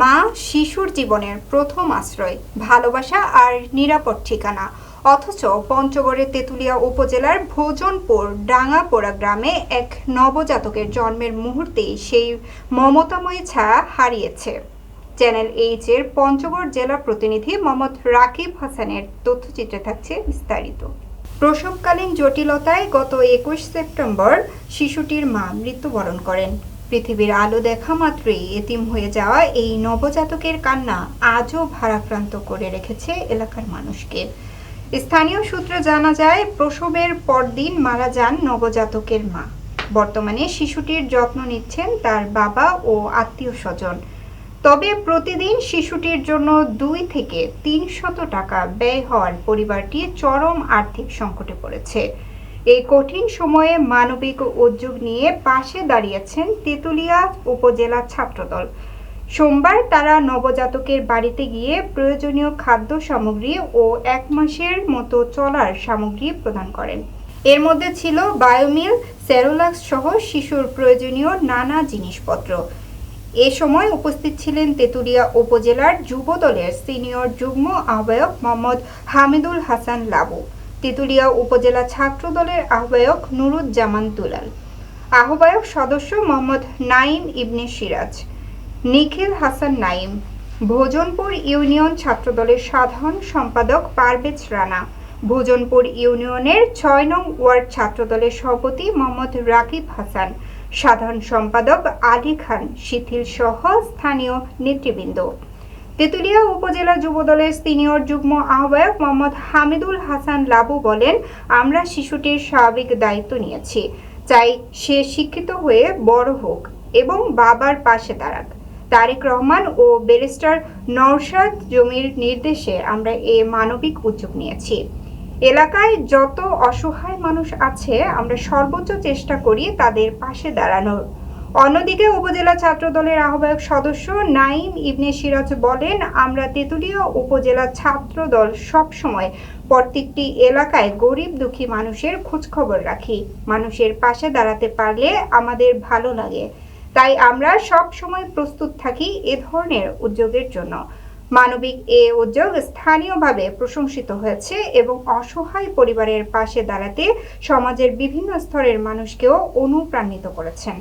মা শিশুর জীবনের প্রথম আশ্রয়, ভালোবাসা আর নিরাপদ ঠিকানা। অথচ পঞ্চগড়ের তেঁতুলিয়া উপজেলার ভোজনপুর ডাঙাপোড়া গ্রামে এক নবজাতকের জন্মের মুহূর্তেই সেই মমতাময়ী ছায়া হারিয়েছে। চ্যানেল এইচ এর পঞ্চগড় জেলা প্রতিনিধি মোহাম্মদ রাকিব হাসানের তথ্যচিত্রে থাকছে বিস্তারিত। প্রসবকালীন জটিলতায় গত একুশ সেপ্টেম্বর শিশুটির মা মৃত্যুবরণ করেন। পৃথিবীর আলো দেখা মাত্রই এতিম হয়ে যাওয়া এই নবজাতকের কান্না আজও ভারাক্রান্ত করে রেখেছে এলাকার মানুষকে। স্থানীয় সূত্রে জানা যায়, প্রসবের পরদিন মারা যান নবজাতকের মা। বর্তমানে শিশুটির যত্ন নিচ্ছেন তার বাবা ও আত্মীয় স্বজন। তবে প্রতিদিন শিশুটির জন্য দুই থেকে তিন শত টাকা ব্যয় হওয়ার পরিবারটি চরম আর্থিক সংকটে পড়েছে। এই কঠিন সময়ে মানবিক উদ্যোগ নিয়ে পাশে দাঁড়িয়েছেন তেঁতুলিয়া উপজেলা ছাত্রদল। সোমবার তারা নবজাতকের বাড়িতে গিয়ে প্রয়োজনীয় খাদ্য সামগ্রী ও এক মাসের মতো চলার সামগ্রী প্রদান করেন। এর মধ্যে ছিল বায়োমিল, সেরোলাক্স সহ শিশুর প্রয়োজনীয় নানা জিনিসপত্র। এ সময় উপস্থিত ছিলেন তেঁতুলিয়া উপজেলার যুব দলের সিনিয়র যুগ্ম আহ্বায়ক মোহাম্মদ হামিদুল হাসান লাবু। তেঁতুলিয়া উপজেলা ছাত্র দলের আহ্বায়ক নুরুজ্জামান তুলাল। আহ্বায়ক সদস্য মোহাম্মদ নাইম ইবনে সিরাজ, নিখিল হাসান নাইম ভোজনপুর ইউনিয়ন ছাত্রদলের সাধারণ সম্পাদক পারভেজ রানা, ভোজনপুর ইউনিয়নের ছয় নং ওয়ার্ড ছাত্রদলের সভাপতি মোহাম্মদ রাকিব হাসান, সাধারণ সম্পাদক আলী খান, শিথিল সহ স্থানীয় নেতৃবৃন্দ। তেঁতুলিয়া উপজেলা যুবদলের সিনিয়র যুগ্ম আহ্বায়ক মোহাম্মদ হামিদুল হাসান লাবু বলেন, আমরা শিশুটির স্বাভাবিক দায়িত্ব নিয়েছি। চাই সে শিক্ষিত হয়ে বড় হোক এবং বাবার পাশে দাঁড়াক। তারেক রহমান ও ব্যারিস্টার নওশাদ জমির নির্দেশে আমরা এ মানবিক উদ্যোগ নিয়েছি। এলাকায় যত অসহায় মানুষ আছে, আমরা সর্বোচ্চ চেষ্টা করি তাদের পাশে দাঁড়ানোর। অন্যদিকে উপজেলা ছাত্র দলের আহ্বায়ক সদস্য নাইম ইবনে সিরাজ বলেন, আমরা তেঁতুলিয়া উপজেলা ছাত্র দল সবসময় প্রত্যেকটি এলাকায় গরিব দুঃখী মানুষের খোঁজখবর রাখি। মানুষের পাশে দাঁড়াতে পারলে আমাদের ভালো লাগে। তাই আমরা সব সময় প্রস্তুত থাকি এ ধরনের উদ্যোগের জন্য। মানবিক এ উদ্যোগ স্থানীয়ভাবে প্রশংসিত হয়েছে এবং অসহায় পরিবারের পাশে দাঁড়াতে সমাজের বিভিন্ন স্তরের মানুষকেও অনুপ্রাণিত করেছেন।